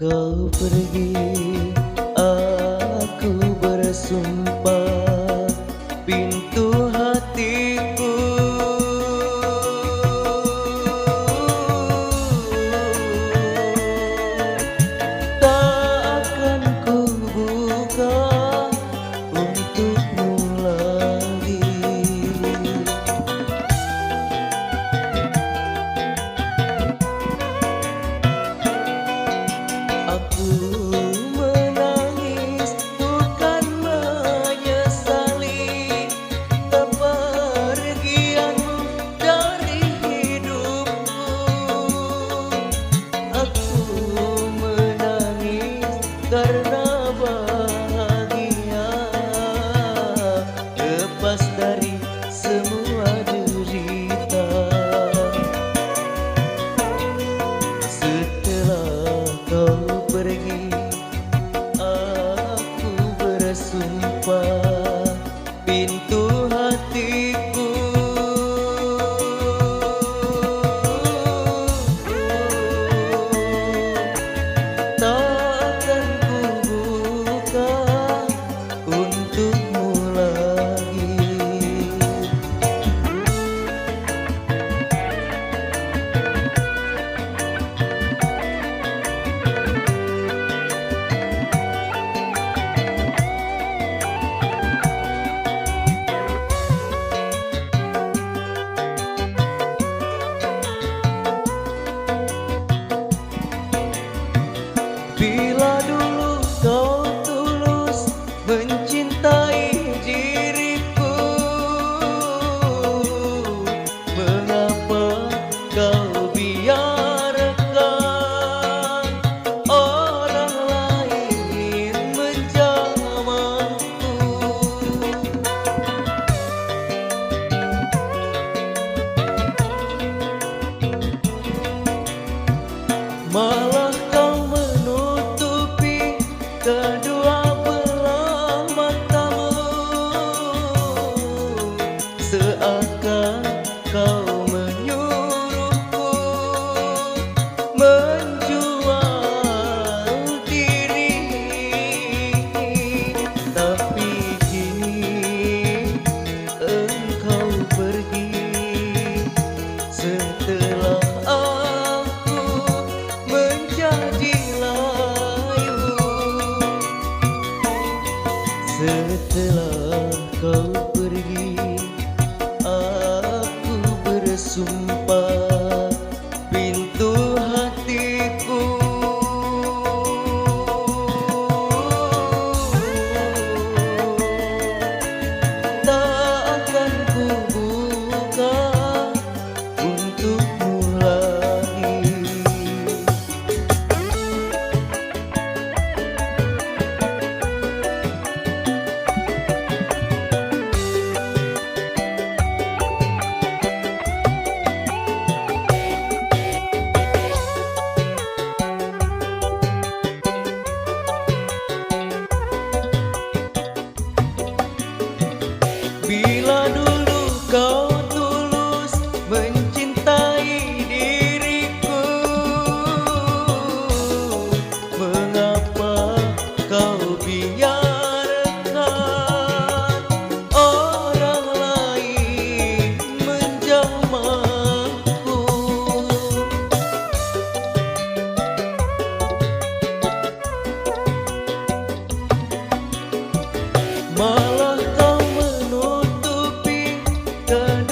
త్వరగా Parigi You. My Setelah kau pergi Aku bersumber good.